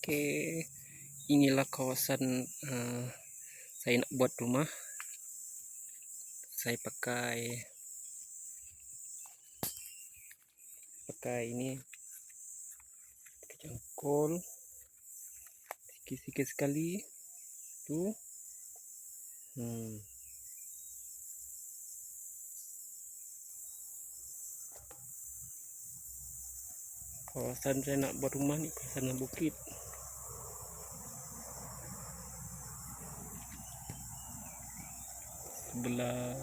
Okey, inilah kawasan uh, saya nak buat rumah. Saya pakai pakai ini jangkol sikit-sikit sekali tu. Hmm. Kawasan saya nak buat rumah ni kawasan bukit. Sebelah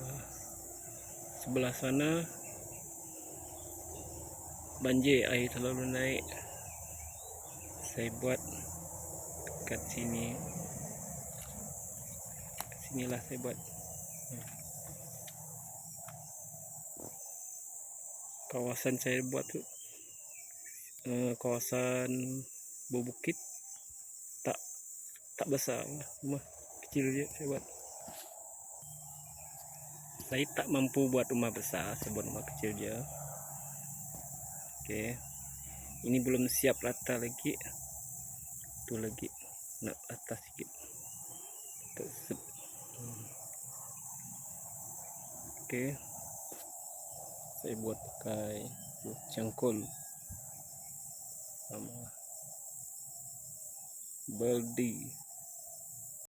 sebelah sana banjir air terlalu naik. Saya buat kat sini. Sinilah saya buat. Kawasan saya buat tu uh, kawasan berbukit. Tak tak besar. Rumah kecil je saya buat saya tak mampu buat rumah besar saya buat rumah kecil je. Ok ini belum siap rata lagi. Tu lagi nak rata sikit. Ok saya buat pakai cangkul. Sama Baldi